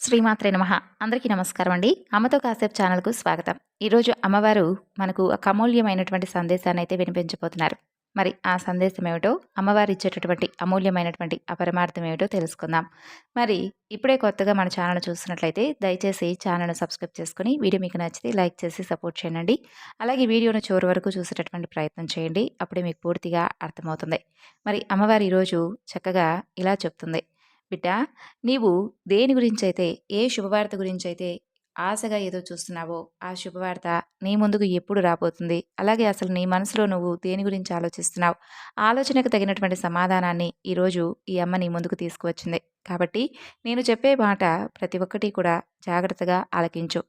శ్రీమాత్రే నమ. అందరికీ నమస్కారం అండి. అమ్మతో కాసేపు ఛానల్కు స్వాగతం. ఈరోజు అమ్మవారు మనకు ఒక అమూల్యమైనటువంటి సందేశాన్ని అయితే వినిపించబోతున్నారు. మరి ఆ సందేశం ఏమిటో అమ్మవారు ఇచ్చేటటువంటి అమూల్యమైనటువంటి అపరమార్థం ఏమిటో తెలుసుకుందాం. మరి ఇప్పుడే కొత్తగా మన ఛానల్ చూస్తున్నట్లయితే దయచేసి ఛానల్ను సబ్స్క్రైబ్ చేసుకుని వీడియో మీకు నచ్చితే లైక్ చేసి సపోర్ట్ చేయండి. అలాగే వీడియోను చివరి వరకు చూసేటటువంటి ప్రయత్నం చేయండి. అప్పుడే మీకు పూర్తిగా అర్థమవుతుంది. మరి అమ్మవారు ఈరోజు చక్కగా ఇలా చెప్తుంది. బిడ్డ నీవు దేని గురించైతే ఏ శుభవార్త గురించైతే ఆశగా ఏదో చూస్తున్నావో ఆ శుభవార్త నీ ముందుకు ఎప్పుడు రాబోతుంది? అలాగే అసలు నీ మనసులో నువ్వు దేని గురించి ఆలోచిస్తున్నావు? ఆలోచనకు తగినటువంటి సమాధానాన్ని ఈరోజు ఈ అమ్మ నీ ముందుకు తీసుకువచ్చింది. కాబట్టి నేను చెప్పే మాట ప్రతి ఒక్కటి కూడా జాగ్రత్తగా ఆలకించు.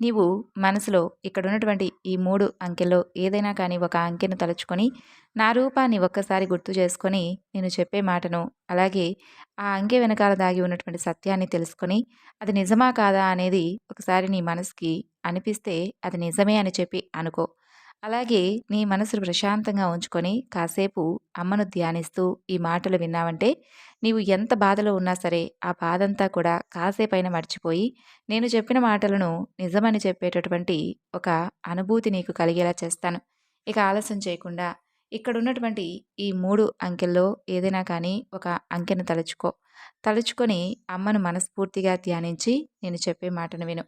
నీవు మనసులో ఇక్కడ ఉన్నటువంటి ఈ మూడు అంకెల్లో ఏదైనా కానీ ఒక అంకెను తలుచుకొని నా రూపాన్ని ఒక్కసారి గుర్తు చేసుకొని నేను చెప్పే మాటను అలాగే ఆ అంకె వెనకాల దాగి ఉన్నటువంటి సత్యాన్ని తెలుసుకొని అది నిజమా కాదా అనేది ఒకసారి నీ మనసుకి అనిపిస్తే అది నిజమే అని చెప్పి అనుకో. అలాగే నీ మనసును ప్రశాంతంగా ఉంచుకొని కాసేపు అమ్మను ధ్యానిస్తూ ఈ మాటలు విన్నావంటే నీవు ఎంత బాధలో ఉన్నా సరే ఆ బాధంతా కూడా కాసేపైన మర్చిపోయి నేను చెప్పిన మాటలను నిజమని చెప్పేటటువంటి ఒక అనుభూతి నీకు కలిగేలా చేస్తాను. ఇక ఆలస్యం చేయకుండా ఇక్కడ ఉన్నటువంటి ఈ మూడు అంకెల్లో ఏదైనా కానీ ఒక అంకెను తలుచుకో. తలుచుకొని అమ్మను మనస్ఫూర్తిగా ధ్యానించి నేను చెప్పే మాటను విను.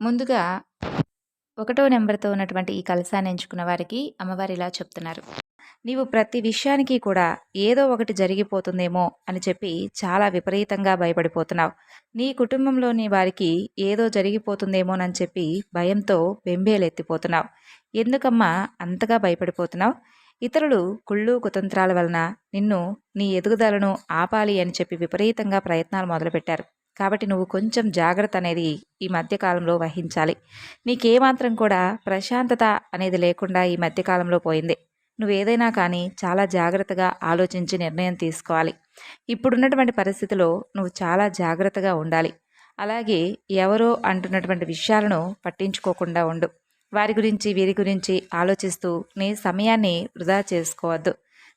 ముందుగా ఒకటో నెంబర్తో ఉన్నటువంటి ఈ కలశాన్ని ఎంచుకున్న వారికి అమ్మవారు ఇలా చెప్తున్నారు. నీవు ప్రతి విషయానికి కూడా ఏదో ఒకటి జరిగిపోతుందేమో అని చెప్పి చాలా విపరీతంగా భయపడిపోతున్నావు. నీ కుటుంబంలోని వారికి ఏదో జరిగిపోతుందేమోనని చెప్పి భయంతో బెంబేలెత్తిపోతున్నావు. ఎందుకమ్మా అంతగా భయపడిపోతున్నావు? ఇతరులు కుళ్ళు కుతంత్రాల వలన నిన్ను నీ ఎదుగుదలను ఆపాలి అని చెప్పి విపరీతంగా ప్రయత్నాలు మొదలుపెట్టారు. కాబట్టి నువ్వు కొంచెం జాగ్రత్త అనేది ఈ మధ్యకాలంలో వహించాలి. నీకేమాత్రం కూడా ప్రశాంతత అనేది లేకుండా ఈ మధ్యకాలంలో పోయింది. నువ్వు ఏదైనా కానీ చాలా జాగ్రత్తగా ఆలోచించి నిర్ణయం తీసుకోవాలి. ఇప్పుడున్నటువంటి పరిస్థితిలో నువ్వు చాలా జాగ్రత్తగా ఉండాలి. అలాగే ఎవరో అంటున్నటువంటి విషయాలను పట్టించుకోకుండా ఉండు. వారి గురించి వీరి గురించి ఆలోచిస్తూ నీ సమయాన్ని వృధా చేసుకోవద్దు.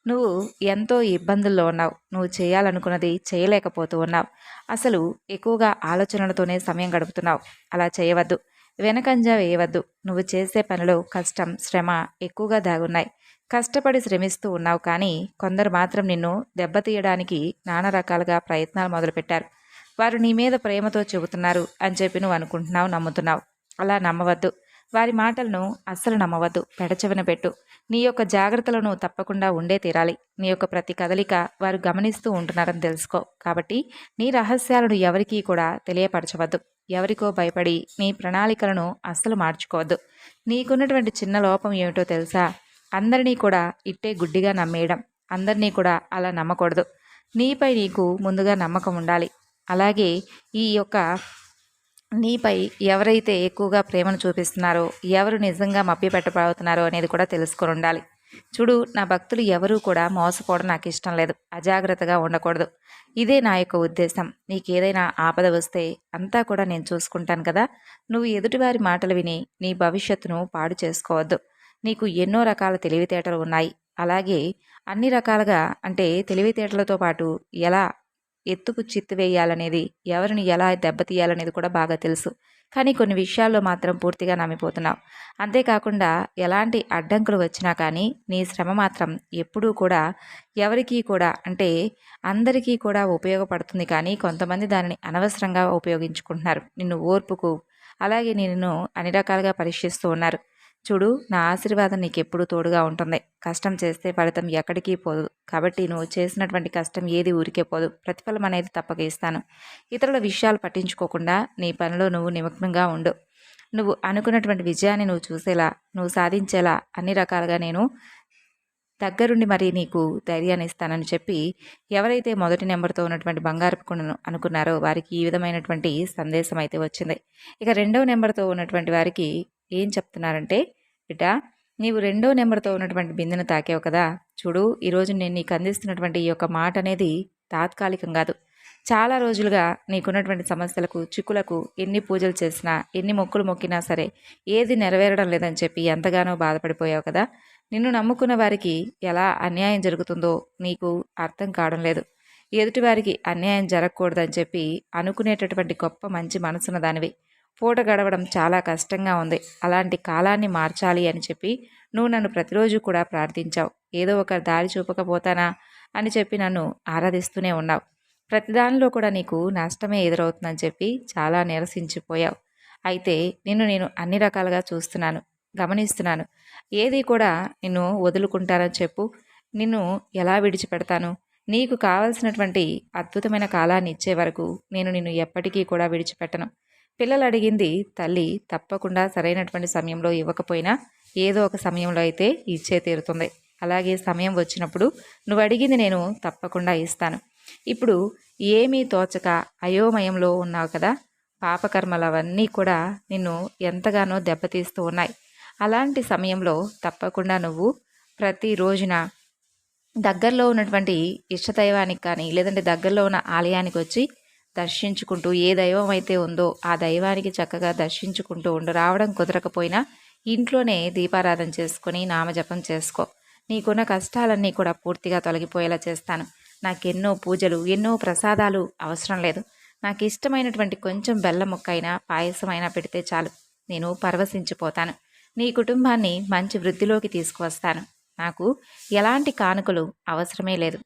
నువ్వు ఎంతో ఇబ్బందుల్లో ఉన్నావు. నువ్వు చేయాలనుకున్నది చేయలేకపోతూ ఉన్నావు. అసలు ఎక్కువగా ఆలోచనలతోనే సమయం గడుపుతున్నావు. అలా చేయవద్దు. వెనకంజ వేయవద్దు. నువ్వు చేసే పనిలో కష్టం శ్రమ ఎక్కువగా దాగున్నాయి. కష్టపడి శ్రమిస్తూ ఉన్నావు కానీ కొందరు మాత్రం నిన్ను దెబ్బతీయడానికి నానా రకాలుగా ప్రయత్నాలు మొదలుపెట్టారు. వారు నీ మీద ప్రేమతో చెబుతున్నారు అని చెప్పి నువ్వు అనుకుంటున్నావు నమ్ముతున్నావు. అలా నమ్మవద్దు. వారి మాటలను అస్సలు నమ్మవద్దు. పెడచెవిన పెట్టు. నీ యొక్క జాగ్రత్తలను తప్పకుండా ఉండే తీరాలి. నీ యొక్క ప్రతి కదలిక వారు గమనిస్తూ ఉంటున్నారని తెలుసుకో. కాబట్టి నీ రహస్యాలను ఎవరికీ కూడా తెలియపరచవద్దు. ఎవరికో భయపడి నీ ప్రణాళికలను అస్సలు మార్చుకోవద్దు. నీకున్నటువంటి చిన్న లోపం ఏమిటో తెలుసా? అందరినీ కూడా ఇట్టే గుడ్డిగా నమ్మేయడం. అందరినీ కూడా అలా నమ్మకూడదు. నీపై నీకు ముందుగా నమ్మకం ఉండాలి. అలాగే ఈ యొక్క నీపై ఎవరైతే ఎక్కువగా ప్రేమను చూపిస్తున్నారో ఎవరు నిజంగా మభ్యపెట్టబోతున్నారో అనేది కూడా తెలుసుకొని ఉండాలి. చూడు నా భక్తులు ఎవరూ కూడా మోసపోవడం నాకు ఇష్టం లేదు. అజాగ్రత్తగా ఉండకూడదు. ఇదే నా యొక్క ఉద్దేశం. నీకు ఏదైనా ఆపద వస్తే అంతా కూడా నేను చూసుకుంటాను కదా. నువ్వు ఎదుటివారి మాటలు విని నీ భవిష్యత్తును పాడు చేసుకోవద్దు. నీకు ఎన్నో రకాల తెలివితేటలు ఉన్నాయి. అలాగే అన్ని రకాలుగా అంటే తెలివితేటలతో పాటు ఎలా ఎత్తుకు చిత్తు వేయాలనేది ఎవరిని ఎలా దెబ్బతీయాలనేది కూడా బాగా తెలుసు. కానీ కొన్ని విషయాల్లో మాత్రం పూర్తిగా నమ్మిపోతున్నావు అంతేకాకుండా ఎలాంటి అడ్డంకులు వచ్చినా కానీ నీ శ్రమ మాత్రం ఎప్పుడూ కూడా ఎవరికీ కూడా అంటే అందరికీ కూడా ఉపయోగపడుతుంది కానీ కొంతమంది దానిని అనవసరంగా ఉపయోగించుకుంటున్నారు. నిన్ను ఓర్పుకు అలాగే నిన్ను అన్ని రకాలుగా పరీక్షిస్తూ ఉన్నారు. చూడు నా ఆశీర్వాదం నీకు ఎప్పుడూ తోడుగా ఉంటుంది. కష్టం చేస్తే ఫలితం ఎక్కడికి పోదు. కాబట్టి నువ్వు చేసినటువంటి కష్టం ఏది ఊరికే పోదు. ప్రతిఫలం అనేది తప్పక ఇస్తాను. ఇతరుల విషయాలు పట్టించుకోకుండా నీ పనిలో నువ్వు నిమగ్నంగా ఉండు. నువ్వు అనుకున్నటువంటి విజయాన్ని నువ్వు చూసేలా నువ్వు సాధించేలా అన్ని రకాలుగా నేను దగ్గరుండి మరి నీకు ధైర్యాన్ని ఇస్తానని చెప్పి ఎవరైతే మొదటి నెంబర్తో ఉన్నటువంటి బంగారపు కొండను అనుకున్నారో వారికి ఈ విధమైనటువంటి సందేశం అయితే వచ్చింది. ఇక రెండవ నెంబర్తో ఉన్నటువంటి వారికి ఏం చెప్తున్నారంటే బిడ్డ నీవు రెండో నెంబర్తో ఉన్నటువంటి బిందెను తాకావు కదా. చూడు ఈరోజు నేను నీకు అందిస్తున్నటువంటి ఈ యొక్క మాట అనేది తాత్కాలికం కాదు. చాలా రోజులుగా నీకున్నటువంటి సమస్యలకు చిక్కులకు ఎన్ని పూజలు చేసినా ఎన్ని మొక్కులు మొక్కినా సరే ఏది నెరవేరడం లేదని చెప్పి ఎంతగానో బాధపడిపోయావు కదా. నిన్ను నమ్ముకున్న వారికి ఎలా అన్యాయం జరుగుతుందో నీకు అర్థం కావడం లేదు. ఎదుటివారికి అన్యాయం జరగకూడదని చెప్పి అనుకునేటటువంటి గొప్ప మంచి మనసున్న దానివి. పూట గడవడం చాలా కష్టంగా ఉంది. అలాంటి కాలాన్ని మార్చాలి అని చెప్పి నువ్వు నన్ను ప్రతిరోజు కూడా ప్రార్థించావు. ఏదో ఒక దారి చూపకపోతానా? అని చెప్పి నన్ను ఆరాధిస్తూనే ఉన్నావు. ప్రతిదానిలో కూడా నీకు నష్టమే ఎదురవుతుందని చెప్పి చాలా నిరసించిపోయావు. అయితే నిన్ను నేను అన్ని రకాలుగా చూస్తున్నాను గమనిస్తున్నాను. ఏది కూడా నిన్ను వదులుకుంటానని చెప్పు. నిన్ను ఎలా విడిచిపెడతాను? నీకు కావలసినటువంటి అద్భుతమైన కాలాన్ని ఇచ్చే వరకు నేను నిన్ను ఎప్పటికీ కూడా విడిచిపెట్టను. పిల్లలు అడిగింది తల్లి తప్పకుండా సరైనటువంటి సమయంలో ఇవ్వకపోయినా ఏదో ఒక సమయంలో అయితే ఇచ్చే తీరుతుంది. అలాగే సమయం వచ్చినప్పుడు నువ్వు అడిగింది నేను తప్పకుండా ఇస్తాను. ఇప్పుడు ఏమీ తోచక అయోమయంలో ఉన్నావు కదా? పాపకర్మలు అవన్నీ కూడా నిన్ను ఎంతగానో దెబ్బతీస్తూ ఉన్నాయి. అలాంటి సమయంలో తప్పకుండా నువ్వు ప్రతి రోజున దగ్గరలో ఉన్నటువంటి ఇష్టదైవానికి కానీ లేదంటే దగ్గరలో ఉన్న ఆలయానికి వచ్చి దర్శించుకుంటూ ఏ దైవం అయితే ఉందో ఆ దైవానికి చక్కగా దర్శించుకుంటూ ఉండు. రావడం కుదరకపోయినా ఇంట్లోనే దీపారాధన చేసుకుని నామజపం చేసుకో. నీకున్న కష్టాలన్నీ కూడా పూర్తిగా తొలగిపోయేలా చేస్తాను. నాకెన్నో పూజలు ఎన్నో ప్రసాదాలు అవసరం లేదు. నాకు ఇష్టమైనటువంటి కొంచెం బెల్లం ముక్కైనా పాయసమైనా పెడితే చాలు. నేను పరవశించిపోతాను. నీ కుటుంబాన్ని మంచి వృద్ధిలోకి తీసుకువస్తాను. నాకు ఎలాంటి కానుకలు అవసరమే లేదు.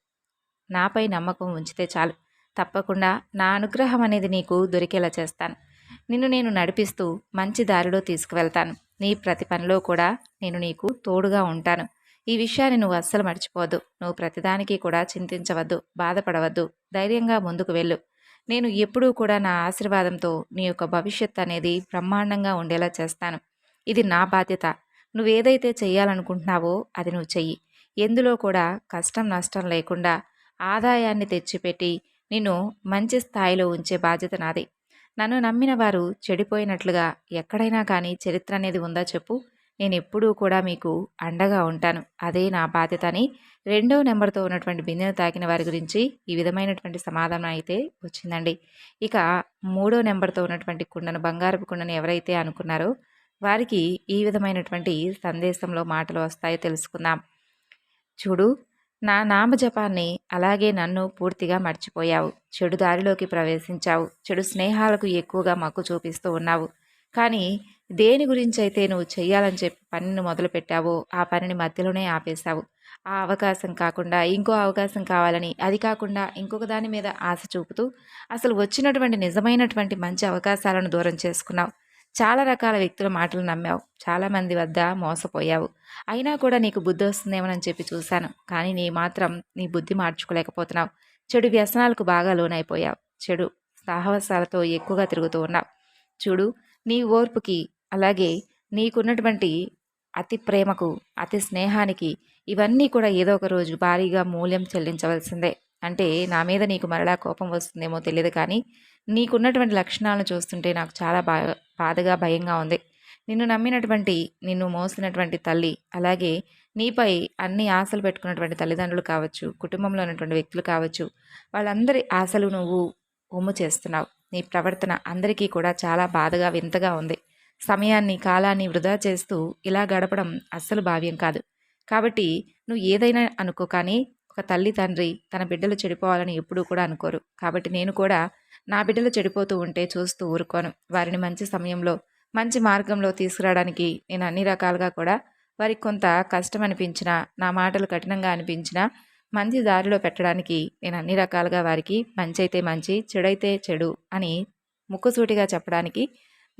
నాపై నమ్మకం ఉంచితే చాలు. తప్పకుండా నా అనుగ్రహం అనేది నీకు దొరికేలా చేస్తాను. నిన్ను నేను నడిపిస్తూ మంచి దారిలో తీసుకువెళ్తాను. నీ ప్రతి పనిలో కూడా నేను నీకు తోడుగా ఉంటాను. ఈ విషయాన్ని నువ్వు అస్సలు మర్చిపోవద్దు. నువ్వు ప్రతిదానికి కూడా చింతించవద్దు బాధపడవద్దు. ధైర్యంగా ముందుకు వెళ్ళు. నేను ఎప్పుడూ కూడా నా ఆశీర్వాదంతో నీ యొక్క భవిష్యత్ అనేది బ్రహ్మాండంగా ఉండేలా చేస్తాను. ఇది నా బాధ్యత. నువ్వేదైతే చేయాలనుకుంటున్నావో అది నువ్వు చెయ్యి. ఎందులో కూడా కష్టం నష్టం లేకుండా ఆదాయాన్ని తెచ్చిపెట్టి నిన్ను మంచి స్థాయిలో ఉంచే బాధ్యత నాది. నన్ను నమ్మిన వారు చెడిపోయినట్లుగా ఎక్కడైనా కానీ చరిత్ర అనేది ఉందా చెప్పు. నేను ఎప్పుడూ కూడా మీకు అండగా ఉంటాను. అదే నా బాధ్యత అని రెండో నెంబర్తో ఉన్నటువంటి బిందెను తాకిన వారి గురించి ఈ విధమైనటువంటి సమాధానం అయితే వచ్చిందండి. ఇక మూడో నెంబర్తో ఉన్నటువంటి కుండను బంగారపు కుండను ఎవరైతే అనుకున్నారో వారికి ఈ విధమైనటువంటి సందేశంలో మాటలు వస్తాయో తెలుసుకుందాం. చూడు నా నామజపాన్ని అలాగే నన్ను పూర్తిగా మర్చిపోయావు. చెడు దారిలోకి ప్రవేశించావు. చెడు స్నేహాలకు ఎక్కువగా మక్కు చూపిస్తూ ఉన్నావు. కానీ దేని గురించి అయితే నువ్వు చెయ్యాలని చెప్పి పనిని మొదలుపెట్టావో ఆ పనిని మధ్యలోనే ఆపేశావు. ఆ అవకాశం కాకుండా ఇంకో అవకాశం కావాలని అది కాకుండా ఇంకొక దాని మీద ఆశ చూపుతూ అసలు వచ్చినటువంటి నిజమైనటువంటి మంచి అవకాశాలను దూరం చేసుకున్నావు. చాలా రకాల వ్యక్తుల మాటలు నమ్మావు. చాలామంది వద్ద మోసపోయావు. అయినా కూడా నీకు బుద్ధి వస్తుందేమోనని చెప్పి చూశాను. కానీ నీ మాత్రం నీ బుద్ధి మార్చుకోలేకపోతున్నావు. చెడు వ్యసనాలకు బాగా లోనైపోయావు. చెడు సాహసాలతో ఎక్కువగా తిరుగుతూ ఉన్నావు. చూడు నీ ఓర్పుకి అలాగే నీకున్నటువంటి అతి ప్రేమకు అతి స్నేహానికి ఇవన్నీ కూడా ఏదో ఒక రోజు భారీగా మూల్యం చెల్లించవలసిందే. అంటే నా మీద నీకు మరలా కోపం వస్తుందేమో తెలియదు కానీ నీకున్నటువంటి లక్షణాలను చూస్తుంటే నాకు చాలా బా బాధగా భయంగా ఉంది. నిన్ను నమ్మినటువంటి నిన్ను మోసినటువంటి తల్లి అలాగే నీపై అన్ని ఆశలు పెట్టుకున్నటువంటి తల్లిదండ్రులు కావచ్చు కుటుంబంలో ఉన్నటువంటి వ్యక్తులు కావచ్చు వాళ్ళందరి ఆశలు నువ్వు ఒమ్ము చేస్తున్నావు. నీ ప్రవర్తన అందరికీ కూడా చాలా బాధగా వింతగా ఉంది. సమయాన్ని కాలాన్ని వృధా చేస్తూ ఇలా గడపడం అస్సలు భావ్యం కాదు. కాబట్టి నువ్వు ఏదైనా అనుకో కానీ ఒక తల్లి తండ్రి తన బిడ్డలు చెడిపోవాలని ఎప్పుడూ కూడా అనుకోరు. కాబట్టి నేను కూడా నా బిడ్డలు చెడిపోతూ ఉంటే చూస్తూ ఊరుకోను. వారిని మంచి సమయంలో మంచి మార్గంలో తీసుకురావడానికి నేను అన్ని రకాలుగా కూడా వారికి కొంత కష్టం అనిపించినా నా మాటలు కఠినంగా అనిపించినా మంచి దారిలో పెట్టడానికి నేను అన్ని రకాలుగా వారికి మంచి అయితే మంచి చెడైతే చెడు అని ముక్కుసూటిగా చెప్పడానికి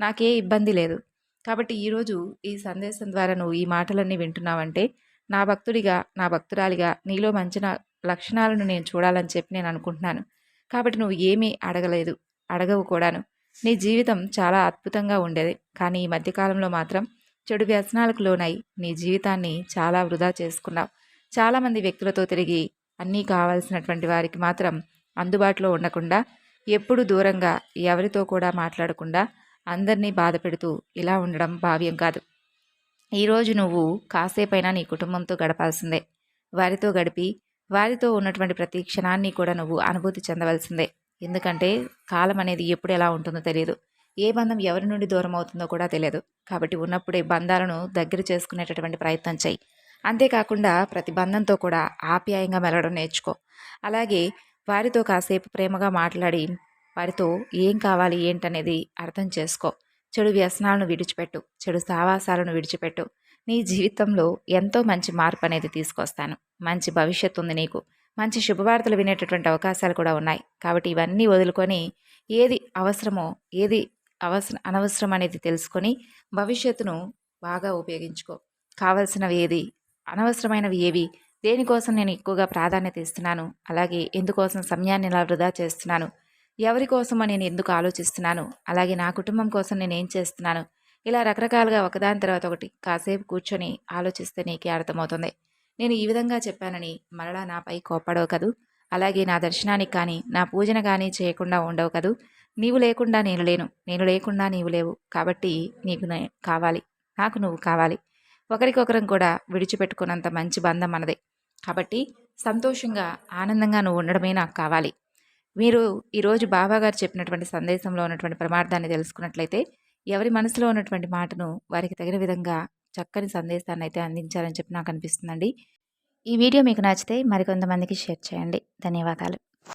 నాకే ఇబ్బంది లేదు. కాబట్టి ఈరోజు ఈ సందేశం ద్వారా నువ్వు ఈ మాటలన్నీ వింటున్నావంటే నా భక్తుడిగా నా భక్తురాలిగా నీలో మంచి లక్షణాలను నేను చూడాలని చెప్పి నేను అనుకుంటున్నాను. కాబట్టి నువ్వు ఏమీ అడగలేదు అడగవు కూడాను. నీ జీవితం చాలా అద్భుతంగా ఉండేది. కానీ ఈ మధ్యకాలంలో మాత్రం చెడు వ్యసనాలకు లోనై నీ జీవితాన్ని చాలా వృధా చేసుకున్నావు. చాలామంది వ్యక్తులతో తిరిగి అన్నీ కావాల్సినటువంటి వారికి మాత్రం అందుబాటులో ఉండకుండా ఎప్పుడు దూరంగా ఎవరితో కూడా మాట్లాడకుండా అందరినీ బాధ పెడుతూ ఇలా ఉండడం భావ్యం కాదు. ఈరోజు నువ్వు కాసేపైనా నీ కుటుంబంతో గడపాల్సిందే. వారితో గడిపి వారితో ఉన్నటువంటి ప్రతి క్షణాన్ని కూడా నువ్వు అనుభూతి చెందవలసిందే. ఎందుకంటే కాలం అనేది ఎప్పుడు ఎలా ఉంటుందో తెలియదు. ఏ బంధం ఎవరి నుండి దూరం అవుతుందో కూడా తెలియదు. కాబట్టి ఉన్నప్పుడే బంధాలను దగ్గర చేసుకునేటటువంటి ప్రయత్నం చేయి. అంతేకాకుండా ప్రతి బంధంతో కూడా ఆప్యాయంగా మెలగడం నేర్చుకో. అలాగే వారితో కాసేపు ప్రేమగా మాట్లాడి వారితో ఏం కావాలి ఏంటనేది అర్థం చేసుకో. చెడు వ్యసనాలను విడిచిపెట్టు చెడు సావాసాలను విడిచిపెట్టు. నీ జీవితంలో ఎంతో మంచి మార్పు అనేది తీసుకొస్తాను. మంచి భవిష్యత్తు ఉంది నీకు. మంచి శుభవార్తలు వినేటటువంటి అవకాశాలు కూడా ఉన్నాయి. కాబట్టి ఇవన్నీ వదులుకొని ఏది అవసరమో ఏది అవసరం అనవసరం అనేది తెలుసుకొని భవిష్యత్తును బాగా ఉపయోగించుకో. కావలసినవి ఏది? అనవసరమైనవి ఏవి? దేనికోసం నేను ఎక్కువగా ప్రాధాన్యత ఇస్తున్నాను? అలాగే ఎందుకోసం సమయాన్ని ఇలా వృధా చేస్తున్నాను? ఎవరి కోసమో నేను ఎందుకు ఆలోచిస్తున్నాను? అలాగే నా కుటుంబం కోసం నేను ఏం చేస్తున్నాను? ఇలా రకరకాలుగా ఒకదాని తర్వాత ఒకటి కాసేపు కూర్చొని ఆలోచిస్తే నీకే అర్థమవుతుంది. నేను ఈ విధంగా చెప్పానని మరలా నాపై కోపడవు కదూ? అలాగే నా దర్శనానికి కానీ నా పూజన కానీ చేయకుండా ఉండవు కదూ? నీవు లేకుండా నేను లేను. నేను లేకుండా నీవు లేవు. కాబట్టి నీకు కావాలి. నాకు నువ్వు కావాలి. ఒకరికొకరం కూడా విడిచిపెట్టుకున్నంత మంచి బంధం మనదే. కాబట్టి సంతోషంగా ఆనందంగా నువ్వు ఉండడమే నాకు కావాలి. మీరు ఈరోజు బాబా గారు చెప్పినటువంటి సందేశంలో ఉన్నటువంటి ప్రమార్థాన్ని తెలుసుకున్నట్లయితే ఎవరి మనసులో ఉన్నటువంటి మాటను వారికి తగిన విధంగా చక్కని సందేశాన్ని అయితే అందించారని చెప్పి నాకు అనిపిస్తుందండి. ఈ వీడియో మీకు నచ్చితే మరికొంతమందికి షేర్ చేయండి. ధన్యవాదాలు.